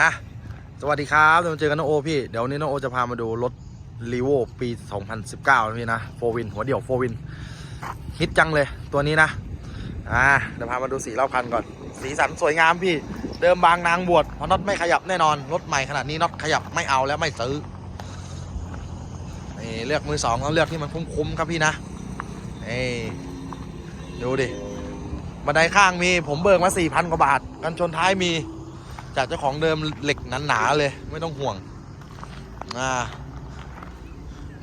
อะสวัสดีครับเดี๋ยวมาเจอกันน้องโอพี่ เดี๋ยวนนี้น้องโอจะพามาดูรถรีโวปี 2019นะพี่นะโฟวินหัวเดี่ยวโฟวินฮิตจังเลยตัวนี้นะ อ่าเดี๋ยวพามาดูสีรอบคันก่อน สีสันสวยงามพี่ เดิมบางนางบวชเพราะน็อตไม่ขยับแน่นอน รถใหม่ขนาดนี้น็อตขยับไม่เอาแล้วไม่ซื้อนี่เลือกมือสองต้องเลือกที่มันคุ้มๆครับพี่นะนี่ดูดิบันไดข้างมีผมเบิกมา4,000 กว่าบาท กันชนท้ายมี จากเจ้าของเดิมเหล็กหนาๆเลย ไม่ต้องห่วงอ่า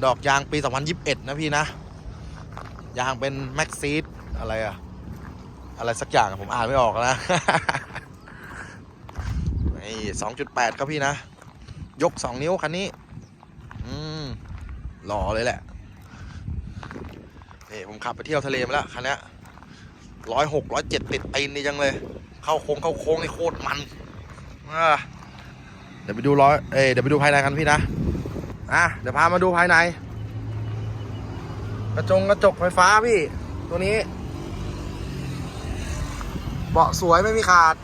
ดอกยางปี 2021 นะพี่นะ ยางเป็นแม็กซีดอะไรอะอะไรสักอย่างผมอ่านไม่ออกนะนี่2.8 ครับพี่นะ ยก 2 นิ้วคันนี้ อืมหล่อเลยแหละนี่ผมขับไปเที่ยวทะเลมาแล้วคันนี้ร้อยหกร้อยเจ็ดติดตีนนี่จังเลย เข้าโค้งเข้าโค้งนี่โคตรมัน เดี๋ยวไปดูร้อยเอ้เดี๋ยวไปดูภายในกันพี่นะ อะ เดี๋ยวพามาดูภายใน กระจงกระจกไฟฟ้าพี่ ตัวนี้ เบาะสวยไม่มีขาด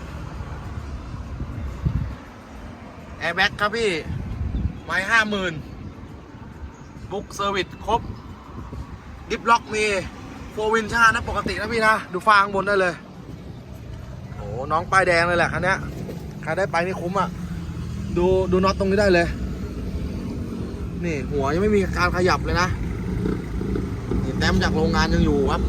แอร์แบ็กครับพี่ ไม้ห้าหมื่นบุ๊กเซอร์วิสครบดิฟล็อกมีโฟวินชานะปกตินะพี่นะ ดูฟางบนได้เลย โอ้น้องป้ายแดงเลยแหละคันนี้ ใครได้ไปนี่คุ้มอะ ดูดูน็อตตรงนี้ได้เลย นี่หัวยังไม่มีการขยับเลยนะนี่แต้มจากโรงงานยังอยู่ครับ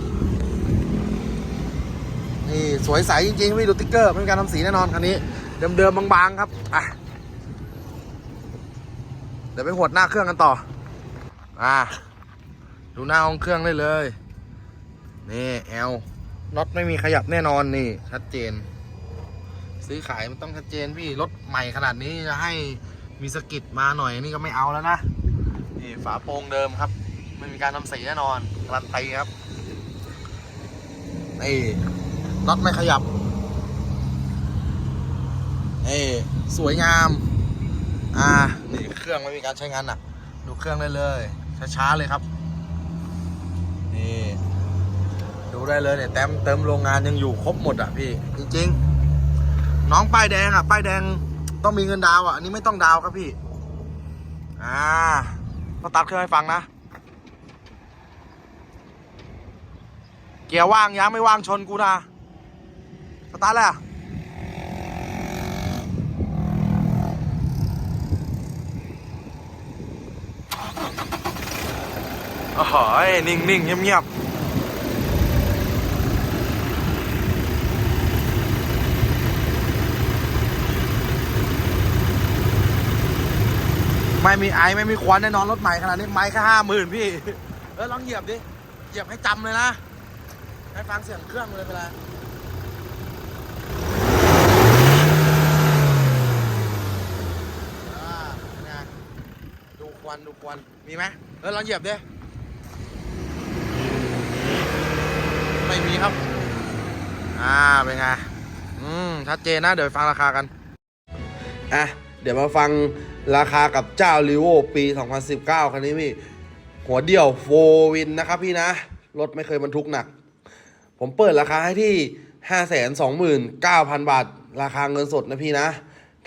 นี่สวยใสจริงๆพี่ดูติ๊กเกอร์ไม่มีการทำสีแน่นอนคันนี้เดิมๆบางๆครับอะเดี๋ยวไปหวดหน้าเครื่องกันต่อ อะดูหน้าห้องเครื่องได้เลย นี่แอลน็อตไม่มีขยับแน่นอนนี่ ชัดเจน ซื้อขายมันต้องชัดเจนพี่รถใหม่ขนาดนี้จะให้มีสกิดมาหน่อยนี่ก็ไม่เอาแล้วนะนี่ฝาโปร่งเดิมครับ ไม่มีการทำสีแน่นอนรันตีครับนี่น็อตไม่ขยับนี่สวยงาม อ่านี่เครื่องไม่มีการใช้งานหนักดูเครื่องได้เลยช้าๆเลยครับนี่ดูได้เลยเนี่ยแต้มเติมโรงงานยังอยู่ครบหมดอะพี่ จริง ๆ น้องป้ายแดงอะป้ายแดงต้องมีเงินดาวอะอันนี้ไม่ต้องดาวครับพี่ อ่าต้องตัดเครื่องให้ฟังนะ เกียร์ว่างยังไม่ว่างชนกูนะสตาร์ทเลยอะโอ้โหนิ่งนิ่งเงียบเงียบ ไม่มีไอไม่มีควันแน่นอนรถใหม่ขนาดนี้ไม้แค่ห้าหมื่นพี่เออลองเหยียบดิเหยียบให้จำเลยนะให้ฟังเสียงเครื่องเลยเวลาอ่าเป็นไงดูควันดูควันมีไหมเออลองเหยียบดิไม่มีครับ อ่าเป็นไงอืมชัดเจนนะเดี๋ยวฟังราคากันอะเดี๋ยวมาฟัง ราคากับเจ้าลิโวปี 2019 คันนี้พี่ หัวเดี่ยวโฟวินนะครับพี่นะ รถไม่เคยบรรทุกหนัก ผมเปิดราคาให้ที่ 529,000 บาท ราคาเงินสดนะพี่นะ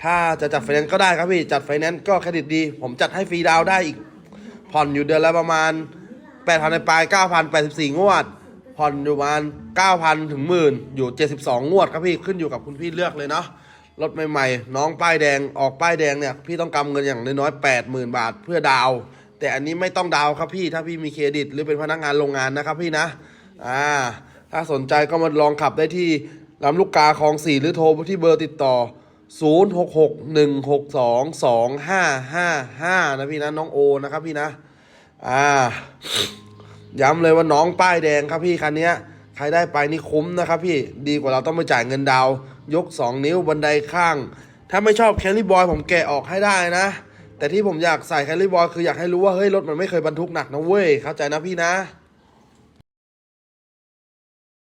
ถ้าจะจัดไฟแนนซ์ก็ได้ครับพี่ จัดไฟแนนซ์ก็เครดิตดี ผมจัดให้ฟรีดาวได้อีก ผ่อนอยู่เดือนละประมาณ 8,000ในปลาย9,000 84 งวด ผ่อนอยู่ประมาณ 9,000 ถึงหมื่นอยู่ 72 งวดครับพี่ ขึ้นอยู่กับคุณพี่เลือกเลยเนาะ รถใหม่ๆ น้องป้ายแดงออกป้ายแดงเนี่ย พี่ต้องกำเงินอย่างน้อยๆ80,000บาทเพื่อดาว แต่อันนี้ไม่ต้องดาวครับพี่ถ้าพี่มีเครดิตหรือเป็นพนักงานโรงงานนะครับพี่นะอ่าถ้าสนใจก็มาลองขับได้ที่ลำลูกกาคลองสี่หรือโทรไปที่เบอร์ติดต่อ 0661622555 นะพี่นะน้องโอนะครับพี่นะอ่าย้ำเลยว่าน้องป้ายแดงครับพี่คันนี้ใครได้ไปนี่คุ้มนะครับพี่ดีกว่าเราต้องไปจ่ายเงินดาว ยก 2 นิ้วบันไดข้าง ถ้าไม่ชอบแคลรี่บอยผมแกะออกให้ได้นะ แต่ที่ผมอยากใส่แคลรี่บอยคืออยากให้รู้ว่าเฮ้ยรถมันไม่เคยบรรทุกหนักนะเว้ยเข้าใจนะพี่นะ